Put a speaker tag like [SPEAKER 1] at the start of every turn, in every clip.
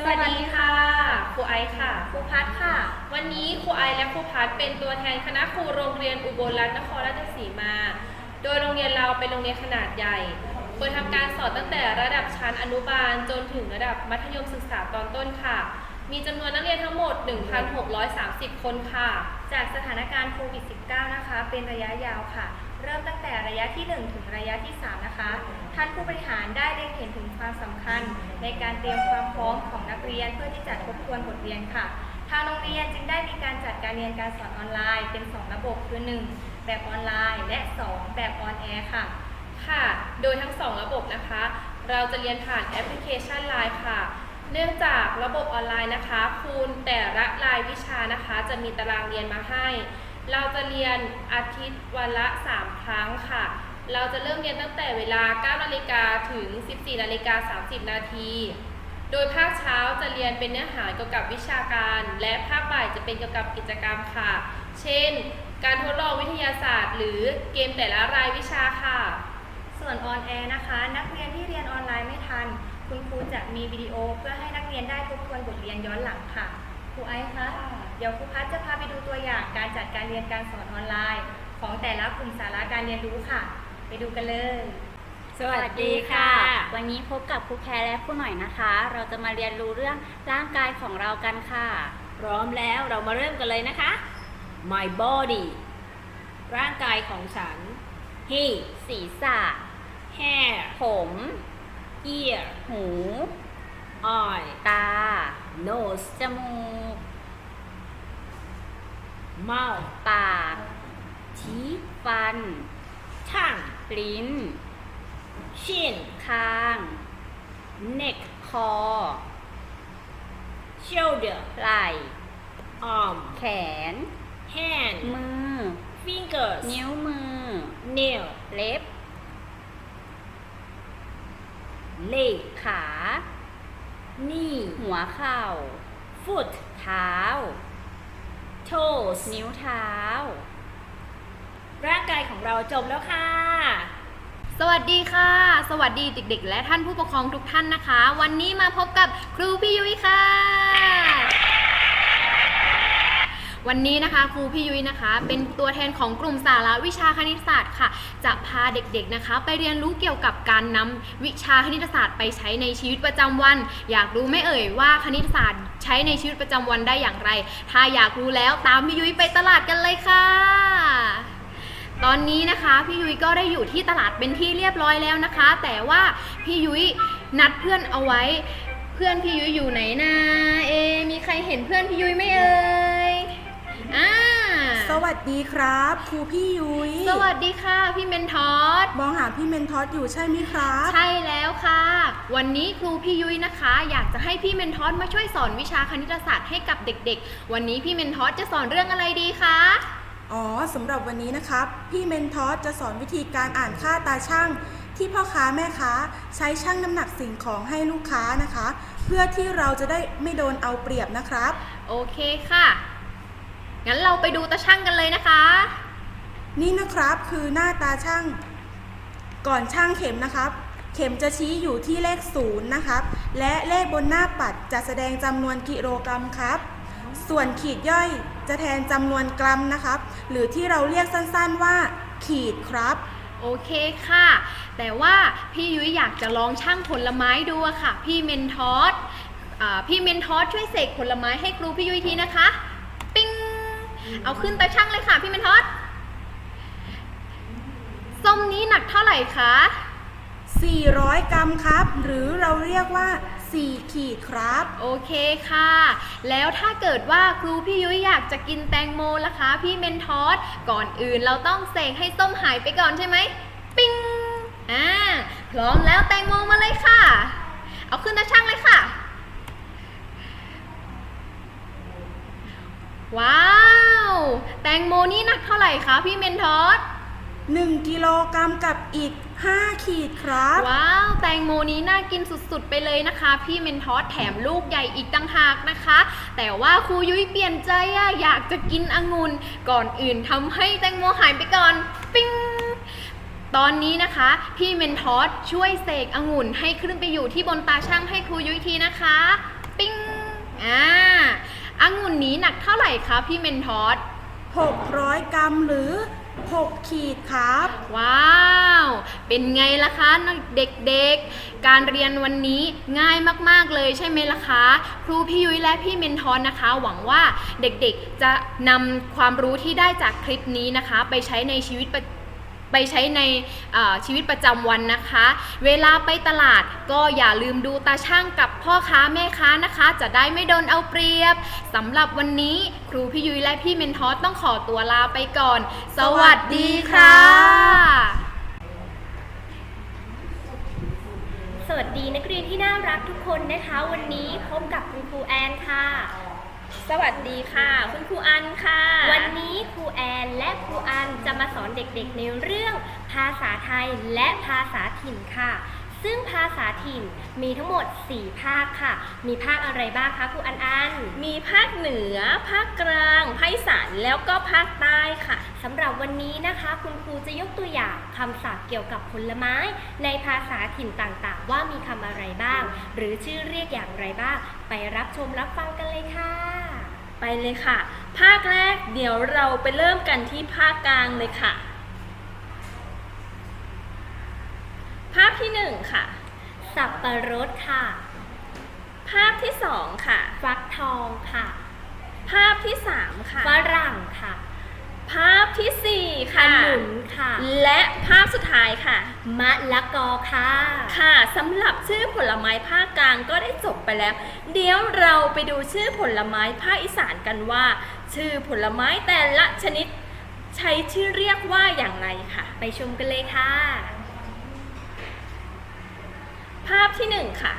[SPEAKER 1] สวัสดีค่ะครูไอซ์ค่ะ
[SPEAKER 2] ครูพัดค่ะ
[SPEAKER 1] วันนี้ครูไอซ์และครูพัดเป็นตัวแทนคณะครูโรงเรียนอุบลรัตนนครราชสีมา โดยโรงเรียนเราเป็นโรงเรียนขนาดใหญ่โดทำการสอนตั้งแต่ระดับชั้นอนุบาลจนถึงระดับมัธยมศึกษาตอนต้นค่ะ มีจำนวนนักเรียนทั้งหมด 1,630 คนค่ะ
[SPEAKER 2] จากสถานการณ์โควิด -19 นะคะ เป็นระยะยาวค่ะ เริ่มตั้งแต่ระยะที่ 1 ถึงระยะที่ 3 นะคะ ท่านผู้บริหารได้เล็งเห็นถึงความสำคัญ ในการเตรียมความพร้อมของนักเรียนเพื่อที่จะทบทวนบทเรียนค่ะ ทางโรงเรียนจึงได้มีการจัดการเรียนการสอนออนไลน์ เป็น 2 ระบบคือ 1 แบบออนไลน์ และ 2 แบบออนแอร์ค่ะ
[SPEAKER 1] ค่ะ โดยทั้งสองระบบนะคะ เราจะเรียนผ่านแอปพลิเคชัน Line ค่ะเนื่องจากระบบออนไลน์นะคะคุณแต่ละรายวิชานะคะ จะมีตารางเรียนมาให้ เราจะเรียนอาทิตย์วันละ 3 ครั้งค่ะ เราจะเริ่มเรียนตั้งแต่เวลา 9 นาฬิกาถึง 14 นาฬิกา 30 นาที โดยภาคเช้าจะเรียนเป็นเนื้อหาเกี่ยวกับวิชาการ และภาคบ่ายจะเป็นเกี่ยวกับกิจกรรมค่ะ เช่น การทดลองวิทยาศาสตร์ หรือเกมแต่ละรายวิชาค่ะ
[SPEAKER 2] ส่วนออนแอร์นะคะ นักเรียนที่เรียนออนไลน์ไม่ทัน คุณครูจะมีวิดีโอเพื่อให้นักเรียนได้ทบทวนบทเรียนย้อนหลังค่ะครูไอซ์คะ
[SPEAKER 1] ค่ะ
[SPEAKER 2] เดี๋ยวครูพัชจะพาไปดูตัวอย่างการจัดการเรียนการสอนออนไลน์ ของแต่ละกลุ่มสาระการเรียนรู้ค่ะ ไปดูกันเลย
[SPEAKER 3] สวัสดีค่ะ วันนี้พบกับครูแคร์และครูหน่อยนะคะ เราจะมาเรียนรู้เรื่องร่างกายของเรากันค่ะ
[SPEAKER 4] พร้อมแล้วเรามาเริ่มกันเลยนะคะ My body ร่างกายของฉัน He
[SPEAKER 3] ศีรษะ
[SPEAKER 4] hair
[SPEAKER 3] ผม
[SPEAKER 4] ear
[SPEAKER 3] หู
[SPEAKER 4] eye
[SPEAKER 3] ตา
[SPEAKER 4] nose
[SPEAKER 3] จมูก
[SPEAKER 4] mouth
[SPEAKER 3] ปาก
[SPEAKER 4] teeth
[SPEAKER 3] ฟัน
[SPEAKER 4] tongue
[SPEAKER 3] ลิ้น
[SPEAKER 4] chin
[SPEAKER 3] คาง
[SPEAKER 4] neck
[SPEAKER 3] คอ
[SPEAKER 4] shoulder
[SPEAKER 3] ไหล่
[SPEAKER 4] arm
[SPEAKER 3] แขน
[SPEAKER 4] hand
[SPEAKER 3] มือ
[SPEAKER 4] fingers
[SPEAKER 3] นิ้วมือ
[SPEAKER 4] nail
[SPEAKER 3] เล็บ
[SPEAKER 4] leg
[SPEAKER 3] ขา
[SPEAKER 4] knee
[SPEAKER 3] หัวเข่า
[SPEAKER 4] foot
[SPEAKER 3] เท้า
[SPEAKER 4] toes
[SPEAKER 3] นิ้วเท้า
[SPEAKER 4] ร่างกายของเราจบแล้วค่ะ
[SPEAKER 1] สวัสดีค่ะ สวัสดีเด็กๆ และท่านผู้ปกครองทุกท่านนะคะ วันนี้มาพบกับครูพี่ยุ้ยค่ะ วันนี้นะคะครูพี่ยุ้ยนะคะ เป็นตัวแทนของกลุ่มสาระวิชาคณิตศาสตร์ค่ะ จะพาเด็กๆนะคะ ไปเรียนรู้เกี่ยวกับการนำวิชาคณิตศาสตร์ไปใช้ในชีวิตประจำวัน อยากรู้ไม่เอ่ยว่าคณิตศาสตร์ใช้ในชีวิตประจำวันได้อย่างไร ถ้าอยากรู้แล้วตามพี่ยุ้ยไปตลาดกันเลยค่ะตอนนี้นะคะพี่ยุ้ยก็ได้อยู่ที่ตลาดเป็นที่เรียบร้อยแล้วนะคะ แต่ว่าพี่ยุ้ยนัดเพื่อนเอาไว้ เพื่อนพี่ยุ้ยอยู่ไหนนะเอ มีใครเห็นเพื่อนพี่ยุ้ยไหมเอ่ย อ่า
[SPEAKER 5] สวัสดีครับครูพี่ยุย้ย
[SPEAKER 1] สวัสดีค่ะ พี่เมนทอส
[SPEAKER 5] มองหาพี่เมนทอสอยู่ใช่ไหมครับ
[SPEAKER 1] ใช่แล้วค่ะ วันนี้ครูพี่ยุ้ยนะคะ อยากจะให้พี่เมนทอสมาช่วยสอนวิชาคณิตศาสตร์ให้กับเด็กๆ วันนี้พี่เมนทอสจะสอนเรื่องอะไรดีคะ
[SPEAKER 5] อ๋อสำหรับวันนี้นะครับ พี่เมนทอสจะสอนวิธีการอ่านค่าตาช่างที่พ่อค้าแม่ค้าใช้ช่างน้ำหนักสิ่งของให้ลูกค้านะคะ เพื่อที่เราจะได้ไม่โดนเอาเปรียบนะครับ
[SPEAKER 1] โอเคค่ะ งั้นเราไปดูตาช่างกันเลยนะคะ
[SPEAKER 5] นี่นะครับคือหน้าตาช่าง ก่อนช่างเข็มนะครับ เข็มจะชี้อยู่ที่เลขศูนย์นะครับ และเลขบนหน้าปัดจะแสดงจำนวนกิโลกรัมครับ ส่วนขีดย่อยจะแทนจำนวนกรัมนะครับ หรือที่เราเรียกสั้นๆว่า ขีดครับ
[SPEAKER 1] โอเคค่ะ แต่ว่าพี่ยุ้ยอยากจะลองช่างผลไม้ดูอะค่ะ พี่เมนทอสอ่าพี่เมนทอสช่วยเสกผลไม้ให้ครูพี่ยุ้ยทีนะคะปิ้ง เอาขึ้นตาช่างเลยค่ะพี่เมนทอสส้มนี้หนักเท่าไหร่คะ
[SPEAKER 5] 400 กรัมครับ หรือเราเรียกว่า 4 ขีดครับ
[SPEAKER 1] โอเคค่ะ แล้วถ้าเกิดว่าครูพี่ยุ้ยอยากจะกินแตงโมล่ะคะ พี่เมนทอสก่อนอื่นเราต้องเสกให้ส้มหายไปก่อนใช่ไหม ปิ้งอ่าพร้อมแล้วแตงโมมาเลยค่ะ เอาขึ้นตาช่างเลยค่ะ ว้าว แตงโมนี่หนักเท่าไหร่คะพี่เมนทอส
[SPEAKER 5] 1กิโลกรัมกับอีก 5 ขีดครับ
[SPEAKER 1] ว้าว แตงโมนี้น่ากินสุดๆ ไปเลยนะคะ พี่เมนทอสแถมลูกใหญ่อีกต่างหากนะคะ แต่ว่าครูยุ้ยเปลี่ยนใจอะอยากจะกินองุ่นก่อนอื่นทำให้แตงโมหายไปก่อน ปิ้งตอนนี้นะคะ พี่เมนทอสช่วยเสกองุ่นให้ขึ้นไปอยู่ที่บนตาช่างให้ครูยุ้ยทีนะคะ ปิ้งอ่า องุ่นนี้หนักเท่าไหร่คะพี่เมนทอส
[SPEAKER 5] 600 กรัมหรือ 6 ขีดครับ
[SPEAKER 1] ว้าว เป็นไงล่ะคะเด็กๆ การเรียนวันนี้ง่ายมากๆเลยใช่ไหมล่ะคะ ครูพี่ยุ้ยและพี่เมนทอนนะคะ หวังว่าเด็กๆจะนำความรู้ที่ได้จากคลิปนี้นะคะ ไปใช้ในชีวิตประ ไปใช้ในชีวิตประจำวันนะคะ เวลาไปตลาดก็อย่าลืมดูตาช่างกับพ่อค้าแม่ค้านะคะ จะได้ไม่โดนเอาเปรียบสำหรับวันนี้ครูพี่ยุ้ยและพี่เมนทอสต้องขอตัวลาไปก่อน สวัสดีค่ะ
[SPEAKER 6] สวัสดีนักเรียนที่น่ารักทุกคนนะคะ วันนี้พบกับคุณครูแอนค่ะ
[SPEAKER 7] สวัสดีค่ะ คุณครูอันค่ะ
[SPEAKER 6] วันนี้ครูแอนและครูอันจะมาสอนเด็กๆในเรื่องภาษาไทยและภาษาถิ่นค่ะ ซึ่งภาษาถิ่นมีทั้งหมด 4 ภาคค่ะ มีภาคอะไรบ้างคะครูอันอัน
[SPEAKER 7] มีภาคเหนือ ภาคกลางภาคอีสานแล้วก็ภาคใต้ค่ะ
[SPEAKER 6] สำหรับวันนี้นะคะ คุณครูจะยกตัวอย่างคำศัพท์เกี่ยวกับผลไม้ ในภาษาถิ่นต่างๆ ว่ามีคำอะไรบ้าง หรือชื่อเรียกอย่างไรบ้าง ไปรับชมรับฟังกันเลยค่ะ
[SPEAKER 7] ไปเลยค่ะ ภาคแรกเดี๋ยวเราไปเริ่มกันที่ภาคกลางเลยค่ะ ภาพที่หนึ่งค่ะ
[SPEAKER 6] สับปะรดค่ะ
[SPEAKER 7] ภาพที่สองค่ะ
[SPEAKER 6] ฟักทองค่ะ
[SPEAKER 7] ภาพที่สามค่ะ
[SPEAKER 6] ฝรั่งค่ะ
[SPEAKER 7] ภาพที่สี่
[SPEAKER 6] ข
[SPEAKER 7] ค่ะ
[SPEAKER 6] นุนค่ะ
[SPEAKER 7] และภาพสุดท้ายค่ะ
[SPEAKER 6] มะละกอค่ะ
[SPEAKER 7] ค่ะสำหรับชื่อผลไม้ภาคกลางก็ได้จบไปแล้ว เดี๋ยวเราไปดูชื่อผลไม้ภาคอีสานกันว่า ชื่อผลไม้แต่ละชนิด ใช้ชื่อเรียกว่าอย่างไรค่ะ
[SPEAKER 6] ไปชมกันเลยค่ะ
[SPEAKER 7] ภาพที่หนึ่งค่ะ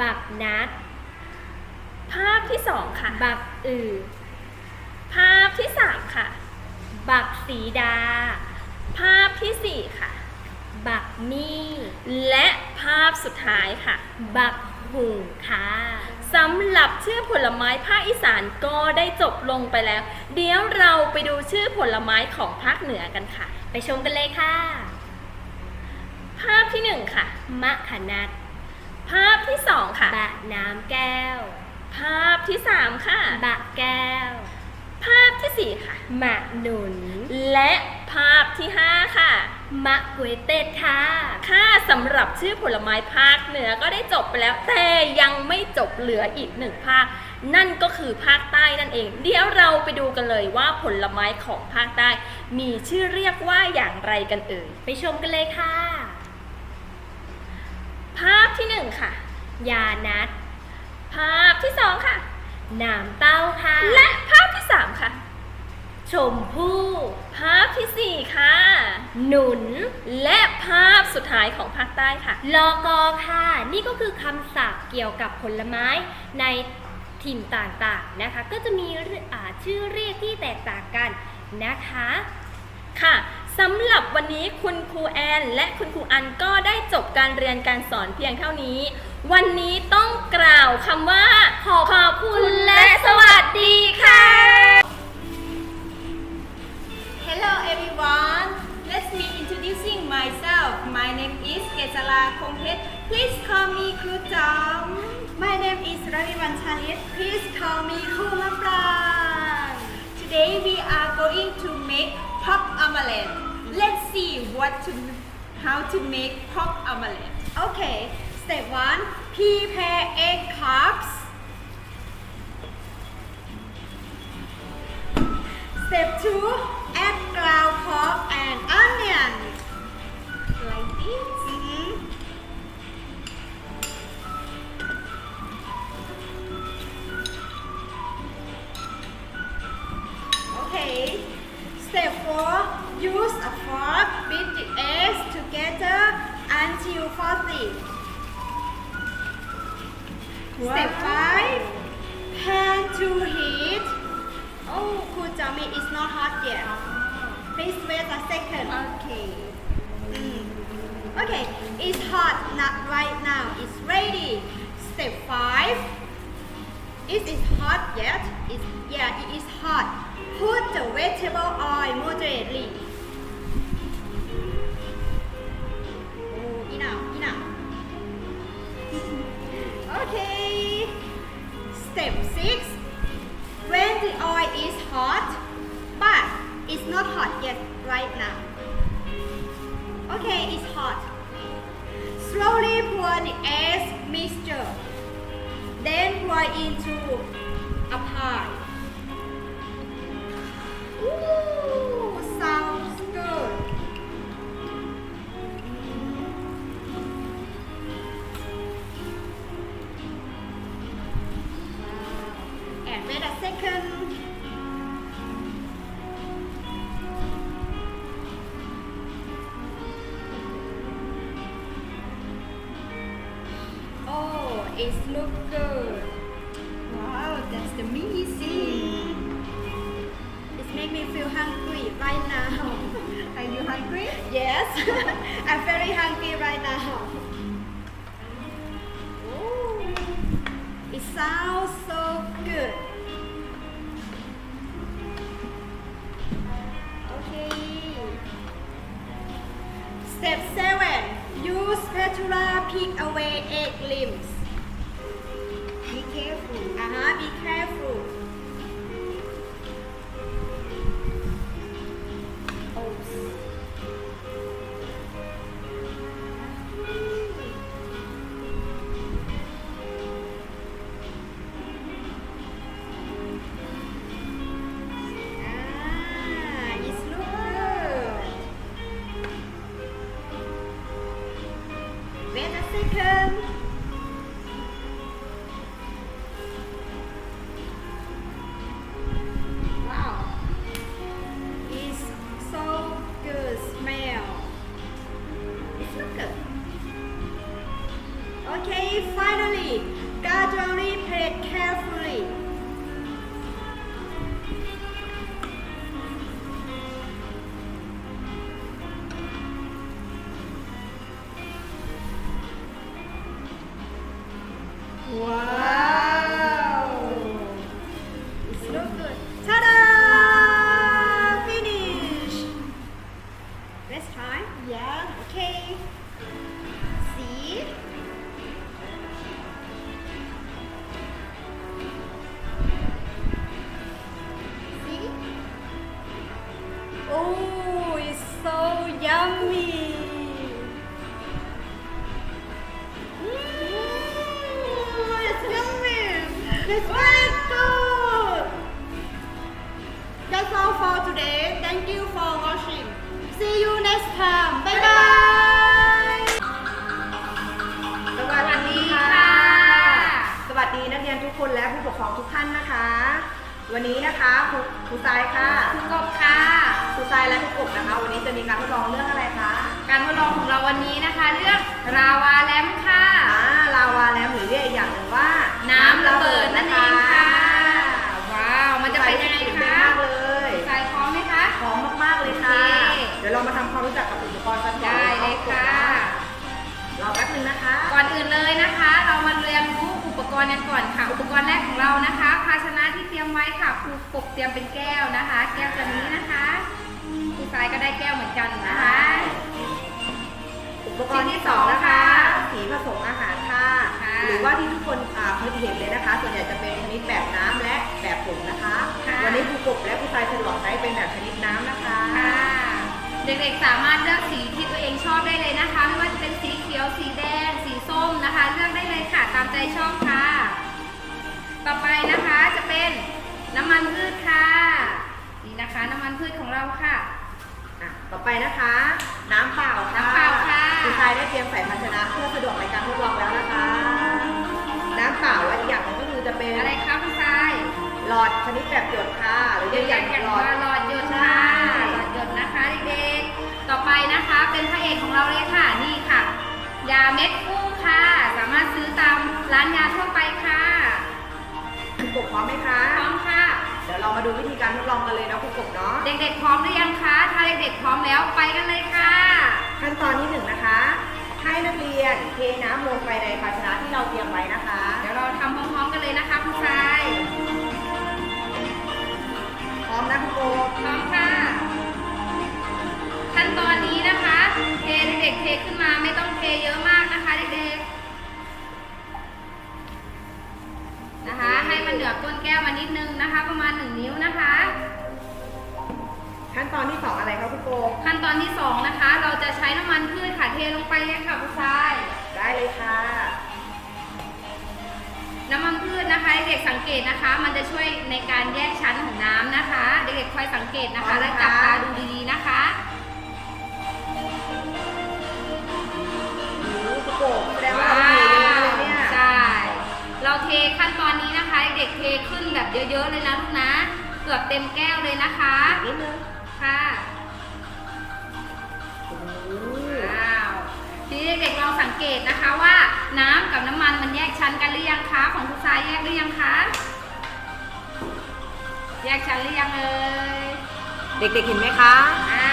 [SPEAKER 6] บักนัด
[SPEAKER 7] ภาพที่สองค่ะ
[SPEAKER 6] บักอือ
[SPEAKER 7] ภาพที่สามค่ะ
[SPEAKER 6] บักสีดา
[SPEAKER 7] ภาพที่สี่ค่ะ
[SPEAKER 6] บักมี่
[SPEAKER 7] และภาพสุดท้ายค่ะ
[SPEAKER 6] บักหุงค่ะ
[SPEAKER 7] สำหรับชื่อผลไม้ภาคอีสานก็ได้จบลงไปแล้ว เดี๋ยวเราไปดูชื่อผลไม้ของภาคเหนือกันค่ะ
[SPEAKER 6] ไปชมกันเลยค่ะ
[SPEAKER 7] ภาพที่หนึ่งค่ะ
[SPEAKER 6] มะขนัด
[SPEAKER 7] ภาพที่สองค่ะ
[SPEAKER 6] บะน้ำแก้ว
[SPEAKER 7] ภาพที่สามค่ะ
[SPEAKER 6] บะแก้ว
[SPEAKER 7] ภาพที่สี่ค่ะ
[SPEAKER 6] มะหนุน
[SPEAKER 7] และภาพที่ห้าค่ะ
[SPEAKER 6] มะกวยเต็ดค่ะ
[SPEAKER 7] ค่ะสำหรับชื่อผลไม้ภาคเหนือก็ได้จบไปแล้ว แต่ยังไม่จบเหลืออีกหนึ่งภาค นั่นก็คือภาคใต้นั่นเอง เดี๋ยวเราไปดูกันเลยว่าผลไม้ของภาคใต้ มีชื่อเรียกว่าอย่างไรกันเอ่ย
[SPEAKER 6] ไปชมกันเลยค่ะ
[SPEAKER 7] ภาพที่หนึ่งค่ะ
[SPEAKER 6] ยานัด
[SPEAKER 7] ภาพที่สองค่ะ
[SPEAKER 6] น้ำเต้าค่ะ
[SPEAKER 7] และภาพที่สามค่ะ
[SPEAKER 6] ชมพู่
[SPEAKER 7] ภาพที่สี่ค่ะ
[SPEAKER 6] หนุน
[SPEAKER 7] และภาพสุดท้ายของภาคใต้ค่ะ
[SPEAKER 6] ลอกอค่ะ นี่ก็คือคำศัพท์เกี่ยวกับผลไม้ในถิ่นต่างๆนะคะ ก็จะมีเรื่องอาชื่อเรียกที่แตกต่างกันนะคะ
[SPEAKER 7] ค่ะสำหรับวันนี้คุณครูแอน และคุณครูอันก็ได้จบการเรียนการสอนเพียงเท่านี้ วันนี้ต้องกล่าวคำว่า ขอบคุณและสวัสดีค่ะ
[SPEAKER 8] Hello everyone. Let me introducing myself. My name is Kesala Kongpet. Please call me Kru Tom. My name is Ravivan Chanit. Please call me Kumapran Today we are going to make pop omelette. Let's see what to how to make pop omelette. Okay. Step 1. Prepare egg cups. Step 2. Add ground pork and onion. Like this. Mhm. Okay. Step 4. Use a fork. Beat the eggs together until frothy. Step 5. Pan to heat. Oh, cool Tommy, it's not hot yet. Please wait a second. Okay. Mm. Okay, it's hot, not right now. It's ready. Step 5. Is it hot yet? It's, yeah, it is hot. Put the vegetable oil moderately. Oh, enough, enough. okay. Step 6 When the oil is hot, but it's not hot yet right now. Okay, it's hot. Slowly pour the eggs mixture. Then pour into a pie. Ooh, sounds good. And wait a second. Feel hungry right now. Are you hungry? Yes, I'm very hungry right now. Ooh, it sounds so good. Okay. Step 7. Use spatula pick away egg limbs.
[SPEAKER 9] Lincoln. เราวันนี้นะคะเรื่องราวาแลมค่ะ
[SPEAKER 10] อ่าลาวาแลมหรือเรียกอีกอย่างหนึ่งว่า
[SPEAKER 9] น้ำระเบิดนั่นเองค่ะ ว้าว มันจะเป็นยังไง
[SPEAKER 10] ตื่นเต้น
[SPEAKER 9] คะ
[SPEAKER 10] มากเลย
[SPEAKER 9] สายพร้อมไหมคะ
[SPEAKER 10] พร้อมมากๆเลยค่ะ
[SPEAKER 9] โอเค
[SPEAKER 10] เดี๋ยวเรามาทำความรู้จักกับอุปกรณ์กันก่อน
[SPEAKER 9] ได้เลยค่ะ
[SPEAKER 10] รอแป๊บนึงนะคะ
[SPEAKER 9] ก่อนอื่นเลยนะคะ เรามาเรียนรู้อุปกรณ์กันก่อนค่ะ อุปกรณ์แรกของเรานะคะ ภาชนะที่เตรียมไว้ค่ะครูปกเตรียมเป็นแก้วนะคะ แก้วตัวนี้นะคะครูสายก็ได้แก้วเหมือนกันนะคะ
[SPEAKER 10] อุปกรณ์ที่สองนะคะ สีผสมอาหารค่ะ
[SPEAKER 9] ค่ะ
[SPEAKER 10] หรือว่าที่ทุกคนอ่าเคยเห็นเลยนะคะ ส่วนใหญ่จะเป็นชนิดแบบน้ำและแบบผงนะคะ
[SPEAKER 9] ค่ะ
[SPEAKER 10] วันนี้ครูกบและครูทรายสะดวกใช้เป็นแบบชนิดน้ำนะคะ
[SPEAKER 9] ค่ะเด็กๆสามารถเลือกสีที่ตัวเองชอบได้เลยนะคะ ไม่ว่าจะเป็นสีเขียว สีแดง สีส้มนะคะ เลือกได้เลยค่ะตามใจชอบค่ะ ต่อไปนะคะจะเป็นน้ำมันพืชค่ะ นี่นะคะ น้ำมันพืชของเราค่ะ
[SPEAKER 10] อะต่อไปนะคะ น้ำเปล่าค่ะ
[SPEAKER 9] น้ำเปล่าค่ะ
[SPEAKER 10] ครูทรายได้เตรียมใส่ภาชนะเพื่อสะดวกในการทดลองแล้วนะคะ น้ำเปล่าและอีกอย่างหนึงก็คือจะเป็น
[SPEAKER 9] อะไรคะคุณทราย
[SPEAKER 10] หลอดชนิดแบบหยดค่ะหรือ
[SPEAKER 9] เรี
[SPEAKER 10] เรี
[SPEAKER 9] ย
[SPEAKER 10] ย
[SPEAKER 9] ก
[SPEAKER 10] ก
[SPEAKER 9] อ
[SPEAKER 10] อย่าย่างง
[SPEAKER 9] ว่า
[SPEAKER 10] หลอด
[SPEAKER 9] หลอดหยดค่ะหลอดหยดนะคะเด็กๆ ต่อไปนะคะเป็นพระเอกของเราเลยค่ะนี่ค่ะ ยาเม็ดฟูค่ะ สามารถซื้อตามร้านยาทั่วไปค่ะ
[SPEAKER 10] ครูกบพร้อมไหมคะ
[SPEAKER 9] พร้อมค่ะ
[SPEAKER 10] เดี๋ยวเรามาดูวิธีการทดลองกันเลยนะครูกบเนาะ
[SPEAKER 9] เด็กๆพร้อมหรือยังคะ ถ้าเด็กๆพร้อมแล้วไปกันเลยค่ะ
[SPEAKER 10] ขั้นตอนที่หนึ่งนะคะ ให้นักเรียนเทน้ำลงไปในภาชนะที่เราเตรียมไว้นะคะ
[SPEAKER 9] เดี๋ยวเราทำพร้อมๆกันเลยนะคะคุณทราย
[SPEAKER 10] พร้อมนะคุณโก
[SPEAKER 9] พร้อมค่ะ ขั้นตอนนี้นะคะ เทเด็กๆเทขึ้นมาไม่ต้องเทเยอะมากนะคะ ให้มันมันเหนือก้นแก้วมานิดนึงนะคะ ประมาณ 1 นิ้วนะคะ
[SPEAKER 10] ขั้นตอนที่สองอะไรครับคุณโก
[SPEAKER 9] ขั้นตอนที่ 2 นะคะ เราจะใช้น้ำมันพืชค่ะเทลงไปเลยค่ะคุณทราย
[SPEAKER 10] ได้เลยค่ะ
[SPEAKER 9] น้ำมันพืชนะคะเด็กๆสังเกตนะคะ มันจะช่วยในการแยกชั้นของน้ำนะคะ เด็กๆคอยสังเกตนะคะ และจับตาดูดีๆนะคะ
[SPEAKER 10] แบ
[SPEAKER 9] บเยอะๆเลยนะลูกนะ เกือบเต็มแก้วเลยนะคะ
[SPEAKER 10] นิดนึง
[SPEAKER 9] ค่ะว้าวทีนี้เด็กๆลองสังเกตนะคะว่าน้ำกับน้ำมันมันแยกชั้นกันหรือยังคะของคุณทรายแยกหรือยังคะแยกชั้นหรือยังเอ่ย
[SPEAKER 10] เด็กๆเห็นไหมคะ
[SPEAKER 9] อ่า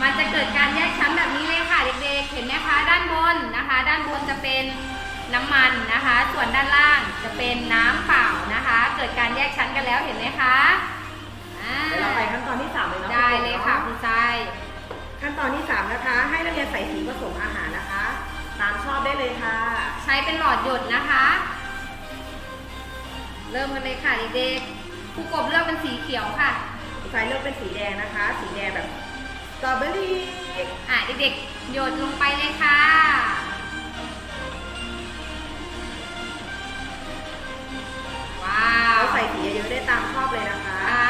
[SPEAKER 9] มันจะเกิดการแยกชั้นแบบนี้เลยค่ะเด็กๆ เห็นไหมคะด้านบนนะคะ ด้านบนจะเป็นน้ำมันนะคะ ส่วนด้านล่างจะเป็นน้ำเปล่านะคะ เกิดการแยกชั้นกันแล้วเห็นไหมคะอ่า
[SPEAKER 10] เดี๋ยวเราไปขั้นตอนที่สามเลยเนาะ
[SPEAKER 9] ได้เลยค่ะคุณทราย
[SPEAKER 10] ขั้นตอนที่สามนะคะ ให้นักเรียนใส่สีผสมอาหารนะคะ ตามชอบได้เลยค่ะ
[SPEAKER 9] ใช้เป็นหลอดหยดนะคะ เริ่มกันเลยค่ะเด็กๆครูกบเลือกเป็นสีเขียวค่ะ
[SPEAKER 10] ไฟเลือกเป็นสีแดงนะคะ สีแดงแบบสตรอเบอรี่
[SPEAKER 9] อะเด็กๆหยดลงไปเลยค่ะ ว้าว
[SPEAKER 10] เราใส่สีเยอะๆได้ตามชอบเลยนะคะ
[SPEAKER 9] ค่ะ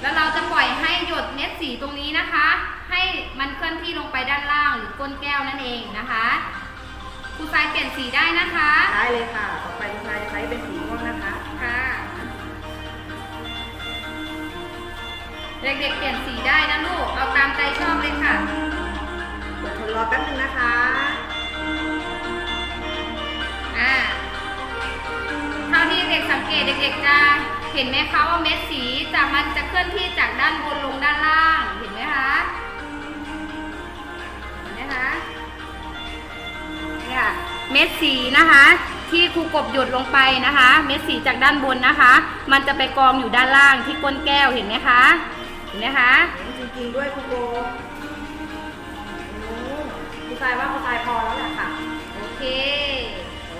[SPEAKER 9] แล้วเราจะปล่อยให้หยดเม็ดสีตรงนี้นะคะ ให้มันเคลื่อนที่ลงไปด้านล่างหรือก้นแก้วนั่นเองนะคะครูทรายเปลี่ยนสีได้นะคะ
[SPEAKER 10] ได้เลยค่ะ ต่อไปคุณชายจะใช้เป็นสีม่วงนะคะ
[SPEAKER 9] ค่ะ เด็กๆเปลี่ยนสีได้นะลูก เอาตามใจชอบเลยค่ะ
[SPEAKER 10] อดทนรอแป๊บนึงนะคะ
[SPEAKER 9] ด็กสังเกตเด็กๆจะเห็นไหมคะว่าเม็ดสีจากมันจะเคลื่อนที่จากด้านบนลงด้านล่าง เห็นไหมคะเห็นไหมคะเนี่ยเม็ดสีนะคะ ที่ครูกบหยดลงไปนะคะ เม็ดสีจากด้านบนนะคะ มันจะไปกองอยู่ด้านล่างที่ก้นแก้วเห็นไหมคะเห็นไหมคะ
[SPEAKER 10] จริงๆด้วยคุณโกอืมคุณชายว่าคุณชายพอแล้วแหละค่ะ
[SPEAKER 9] โอเค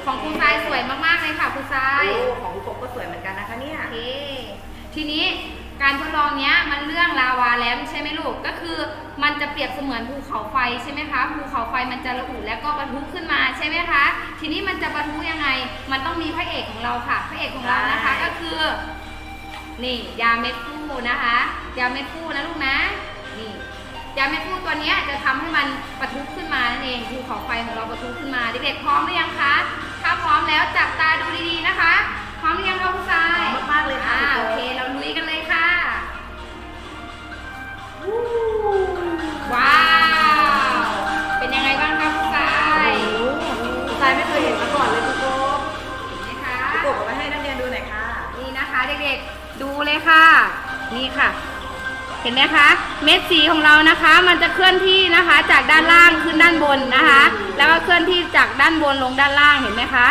[SPEAKER 9] ของครูทรายสวยมากๆเลยค่ะครูทราย
[SPEAKER 10] โอ้ของคุณกบก็สวยเหมือนกันนะคะเนี่ย
[SPEAKER 9] โอเคทีนี้การทดลองเนี้ยมันเรื่องลาวาแลมใช่ไหมลูก ก็คือมันจะเปรียบเสมือนภูเขาไฟใช่ไหมคะ ภูเขาไฟมันจะระอุแล้วก็ปะทุขึ้นมาใช่ไหมคะ ทีนี้มันจะปะทุยังไง มันต้องมีพระเอกของเราค่ะ พระเอกของเรานะคะ
[SPEAKER 10] ใช่
[SPEAKER 9] ก็คือ นี่ยาเม็ดฟูนะคะ ยาเม็ดฟูนะลูกนะ นี่ ยาเม็ดฟูตัวเนี้ยจะทำให้มันปะทุขึ้นมานั่นเองภูเขาไฟของเราปะทุขึ้นมาเด็กๆพร้อมหรือยังคะถ้า พร้อมแล้วจับตาดูดีๆนะคะ พร้อมหรือยังคะคุณทราย
[SPEAKER 10] พร้อมมากๆเลยค่ะ
[SPEAKER 9] อ่า
[SPEAKER 10] คุณ
[SPEAKER 9] โอ
[SPEAKER 10] โก
[SPEAKER 9] เคเราลุยกันเลยค่ะว้าวเป็นยังไงบ้างคะคุณทราย
[SPEAKER 10] คุณชายไม่เคยเห็นมาก่อนเลยคุณโก
[SPEAKER 9] เห็นไหมคะ
[SPEAKER 10] คุณโกเอาไว้ให้นักเรียนดูหน่อยค่ะ
[SPEAKER 9] นี่นะคะเด็กๆ ดูเลยค่ะ นี่ค่ะเห็นไหมคะ เม็ดสีของเรานะคะ มันจะเคลื่อนที่นะคะ จากด้านล่างขึ้นด้านบนนะคะ แล้วก็เคลื่อนที่จากด้านบนลงด้านล่างเห็นไหมคะ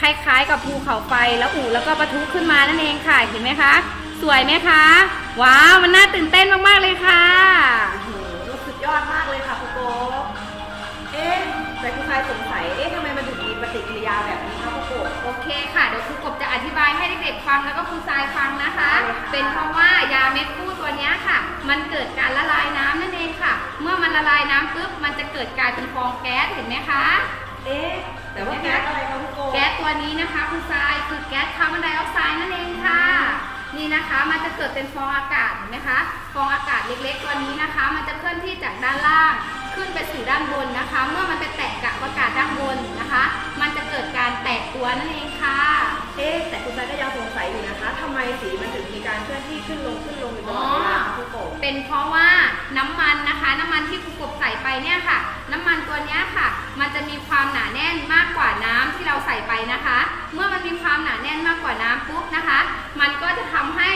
[SPEAKER 9] คล้ายๆ กับภูเขาไฟแล้วอู่แล้วก็ปะทุขึ้นมานั่นเองค่ะเห็นไหมคะ สวยไหมคะ ว้าวมันน่าตื่นเต้นมากๆเลยค่ะ
[SPEAKER 10] โอ้โหสุดยอดมากเลยค่ะคุณโกเอ๊ะแต่คุณชายสงสัยเอ๊ะทำไมมันถึงมีปฏิกิริยาแบบนี้ โก
[SPEAKER 9] โอเคค่ะ เดี๋ยวครูกบจะอธิบายให้เด็กๆฟังแล้วก็ครูทรายฟังนะคะ
[SPEAKER 10] ได้ค่ะ
[SPEAKER 9] เป็นเพราะว่ายาเม็ดฟูตัวเนี้ยค่ะ มันเกิดการละลายน้ำนั่นเองค่ะ เมื่อมันละลายน้ำปุ๊บมันจะเกิดกลายเป็นฟองแก๊สเห็นไหมคะ
[SPEAKER 10] เอ๊ะแต่ว่าแก๊สอะไรคะคุณโก
[SPEAKER 9] แก๊สตัวนี้นะคะครูทรายคือแก๊สคาร์บอนไดออกไซด์นั่นเองค่ะ นี่นะคะมันจะเกิดเป็นฟองอากาศเห็นไหมคะฟองอากาศเล็กๆตัวนี้นะคะ มันจะเคลื่อนที่จากด้านล่าง ขึ้นไปสู่ด้านบนนะคะ เมื่อมันไปแตะกับอากาศด้านบนนะคะ มันจะเกิดการแตกตัวนั่นเองค่ะ
[SPEAKER 10] เอ๊ะแต่คุณชายก็ยังสงสัยอยู่นะคะทำไมสีมันถึงมีการเคลื่อนที่ขึ้นลงขึ้นลงอยู่ตลอดเวลาคะคุณโก
[SPEAKER 9] เป็นเพราะว่าน้ำมันนะคะ น้ำมันที่ครูกบใส่ไปเนี่ยค่ะ น้ำมันตัวเนี้ยค่ะ มันจะมีความหนาแน่นมากกว่าน้ำที่เราใส่ไปนะคะ เมื่อมันมีความหนาแน่นมากกว่าน้ำปุ๊บนะคะ มันก็จะทำให้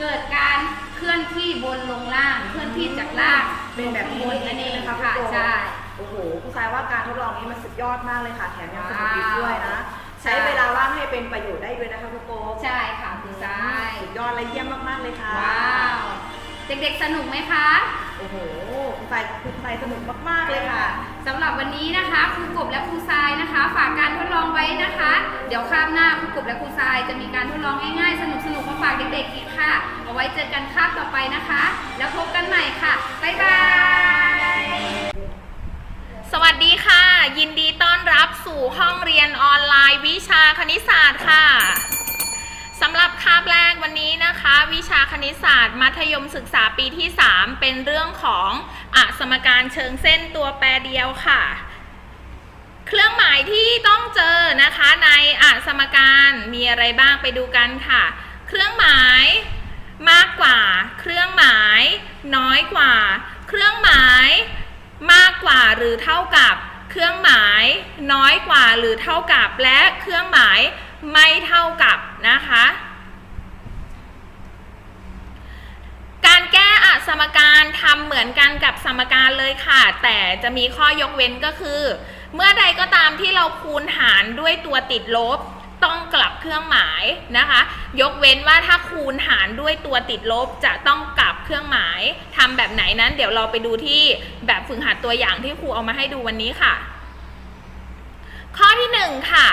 [SPEAKER 9] เกิดการเค ลื่อนที่บนลงล่างเคลื่อนที่จากล่าง
[SPEAKER 10] เป็นแบบนี้
[SPEAKER 9] บนนั่นเอง
[SPEAKER 10] นะคะ
[SPEAKER 9] ค่ะ
[SPEAKER 10] คุณโก
[SPEAKER 9] ใช่
[SPEAKER 10] โอ้โหคุณชายว่าการทดลองนี้มันสุดยอดมากเลยค่ะ แถมยังสนุกอีก
[SPEAKER 9] ว้าว
[SPEAKER 10] ด้วยนะ ใช้เวลาว่างให้เป็นประโยชน์ได้ด้วยนะคะคุณโก
[SPEAKER 9] ใช่ค่ะคุณทราย
[SPEAKER 10] สุดยอดและเยี่ยมมากๆเลยค่ะ
[SPEAKER 9] ว้าวเด็กๆสนุกไหมคะ
[SPEAKER 10] โอ้โห คุณ
[SPEAKER 8] ไฟครูไฟสนุกมากๆเลยค่ะ
[SPEAKER 9] สำหรับวันนี้นะคะครูกบและครูทรายนะคะ ฝากการทดลองไว้นะคะ เดี๋ยวคาบหน้าครูกบและครูทรายจะมีการทดลองง่ายๆ สนุกๆมาฝากเด็กๆอีกค่ะ เอาไว้เจอกันคาบต่อไปนะคะ แล้วพบกันใหม่ค่ะบ๊ายบาย
[SPEAKER 11] สวัสดีค่ะ ยินดีต้อนรับสู่ห้องเรียนออนไลน์วิชาคณิตศาสตร์ค่ะ สำหรับคาบแรกวันนี้นะคะ วิชาคณิตศาสตร์ มัธยมศึกษาปีที่ 3 เป็นเรื่องของอสมการเชิงเส้นตัวแปรเดียวค่ะ เครื่องหมายที่ต้องเจอนะคะในอสมการมีอะไรบ้างไปดูกันค่ะ เครื่องหมายมากกว่า เครื่องหมาย น้อยกว่า เครื่องหมายมากกว่าหรือเท่ากับ เครื่องหมาย น้อยกว่าหรือเท่ากับและเครื่องหมาย ไม่เท่ากับนะคะ การแก้อสมการทำเหมือนกันกับสมการเลยค่ะ แต่จะมีข้อยกเว้นก็คือ เมื่อใดก็ตามที่เราคูณหารด้วยตัวติดลบต้องกลับเครื่องหมายนะคะ ยกเว้นว่าถ้าคูณหารด้วยตัวติดลบจะต้องกลับเครื่องหมายทำแบบไหนนั้น เดี๋ยวเราไปดูที่แบบฝึกหัดตัวอย่างที่ครูเอามาให้ดูวันนี้ค่ะ ข้อที่ 1 ค่ะ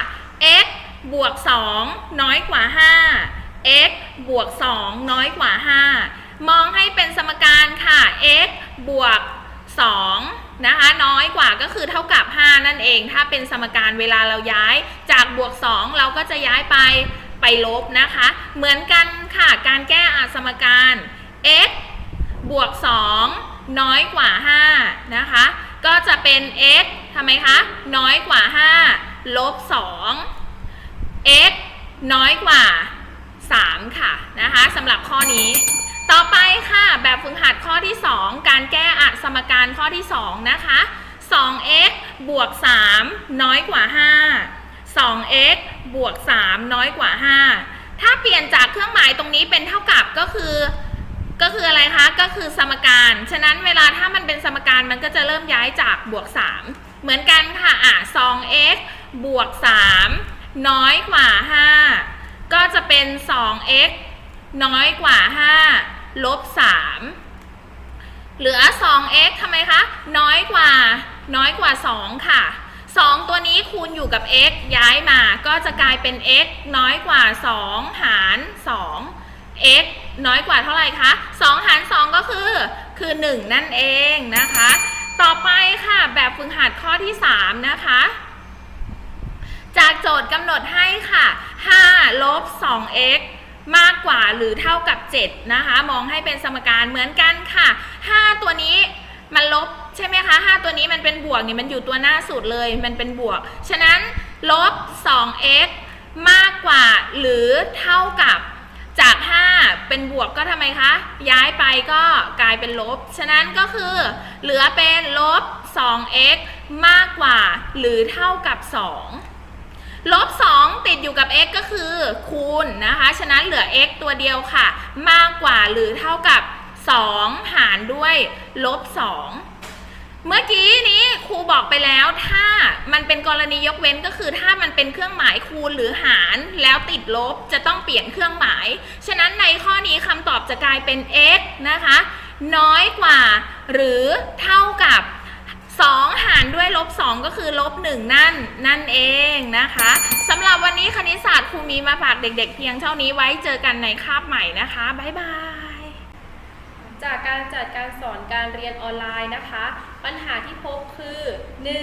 [SPEAKER 11] x บวก 2 น้อยกว่า 5 x บวก 2 น้อยกว่า 5 มองให้เป็นสมการค่ะ x บวก 2 นะคะ น้อยกว่าก็คือเท่ากับ 5 นั่นเอง ถ้าเป็นสมการเวลาเราย้ายจากบวก 2 เราก็จะย้ายไปไปลบนะคะ เหมือนกันค่ะ การแก้อสมการ x บวก 2 น้อยกว่า 5 นะคะ ก็จะเป็น x ทำไมคะ น้อยกว่า 5 ลบ 2 x น้อยกว่า 3 ค่ะนะคะสำหรับข้อนี้ ต่อไปค่ะ แบบฝึกหัดข้อที่ 2 การแก้อสมการข้อที่ 2 นะคะ 2x บวก 3 น้อยกว่า 5 2x บวก 3 น้อยกว่า 5 ถ้าเปลี่ยนจากเครื่องหมายตรงนี้เป็นเท่ากับก็คือก็คืออะไรคะ ก็คือสมการ ฉะนั้นเวลาถ้ามันเป็นสมการมันก็จะเริ่มย้ายจากบวก 3 เหมือนกันค่ะอะ 2x บวก 3 น้อยกว่า 5 ก็จะเป็น 2x น้อยกว่า 5 ลบ 3 เหลือ 2x ทำไมคะ น้อยกว่า น้อยกว่า 2 ค่ะ 2 ตัวนี้คูณอยู่กับ x ย้ายมา ก็จะกลายเป็น x น้อยกว่า 2 หาร 2 x น้อยกว่าเท่าไหร่คะ 2 หาร 2 ก็คือ คือ 1 นั่นเองนะคะ ต่อไปค่ะ แบบฝึกหัดข้อที่ 3 นะคะ จากโจทย์กำหนดให้ค่ะ5ลบ 2x มากกว่าหรือเท่ากับ 7 นะคะ มองให้เป็นสมการเหมือนกันค่ะ 5 ตัวนี้มันลบใช่ไหมคะ 5 ตัวนี้มันเป็นบวกนี่มันอยู่ตัวหน้าสุดเลย มันเป็นบวก ฉะนั้นลบ 2x มากกว่าหรือเท่ากับจาก 5 เป็นบวกก็ทำไมคะ ย้ายไปก็กลายเป็นลบ ฉะนั้นก็คือเหลือเป็นลบ 2x มากกว่าหรือเท่ากับ 2 ลบ 2 ติดอยู่กับ x ก็คือคูณนะคะ ฉะนั้นเหลือ x ตัวเดียวค่ะ มากกว่าหรือเท่ากับ 2 หารด้วยลบ 2 เมื่อกี้นี้ครูบอกไปแล้วถ้ามันเป็นกรณียกเว้นก็คือถ้ามันเป็นเครื่องหมายคูณหรือหารแล้วติดลบจะต้องเปลี่ยนเครื่องหมาย ฉะนั้นในข้อนี้คำตอบจะกลายเป็น x นะคะ น้อยกว่าหรือเท่ากับ 2 หารด้วยลบ 2 ก็คือลบ 1 นั่น นั่นเองนะคะสำหรับวันนี้คณิตศาสตร์ครูมีมาฝากเด็ก ๆ เพียงเท่านี้ไว้เจอกันในคาบใหม่นะคะ บ๊ายบาย
[SPEAKER 6] จากการจัดการสอนการเรียนออนไลน์นะคะ ปัญหาที่พบคือ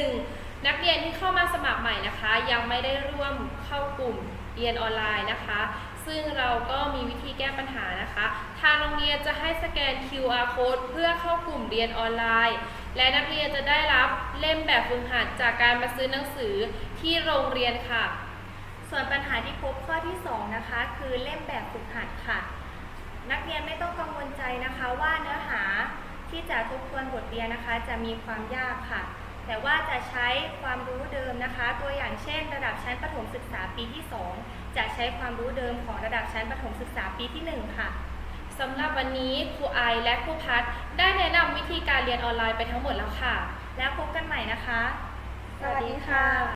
[SPEAKER 6] 1. นักเรียนที่เข้ามาสมัครใหม่นะคะ ยังไม่ได้ร่วมเข้ากลุ่มเรียนออนไลน์นะคะ ซึ่งเราก็มีวิธีแก้ปัญหานะคะ ทางโรงเรียนจะให้สแกน QR code เพื่อเข้ากลุ่มเรียนออนไลน์ และนักเรียนจะได้รับเล่มแบบฝึกหัดจากการมาซื้อหนังสือที่โรงเรียนค่ะ ส่วนปัญหาที่พบข้อที่ 2 นะคะ คือเล่มแบบฝึกหัดค่ะ นักเรียนไม่ต้องกังวลใจนะคะว่าเนื้อหาที่จะทบทวนบทเรียนนะคะ จะมีความยากค่ะ แต่ว่าจะใช้ความรู้เดิมนะคะ ตัวอย่างเช่น ระดับชั้นประถมศึกษาปีที่ 2 จะใช้ความรู้เดิมของระดับชั้นประถมศึกษาปีที่ 1 ค่ะสำหรับวันนี้ครูไอและครูพัทได้แนะนำวิธีการเรียนออนไลน์ไปทั้งหมดแล้วค่ะ แล้วพบกันใหม่นะคะ สวัสดีค่ะ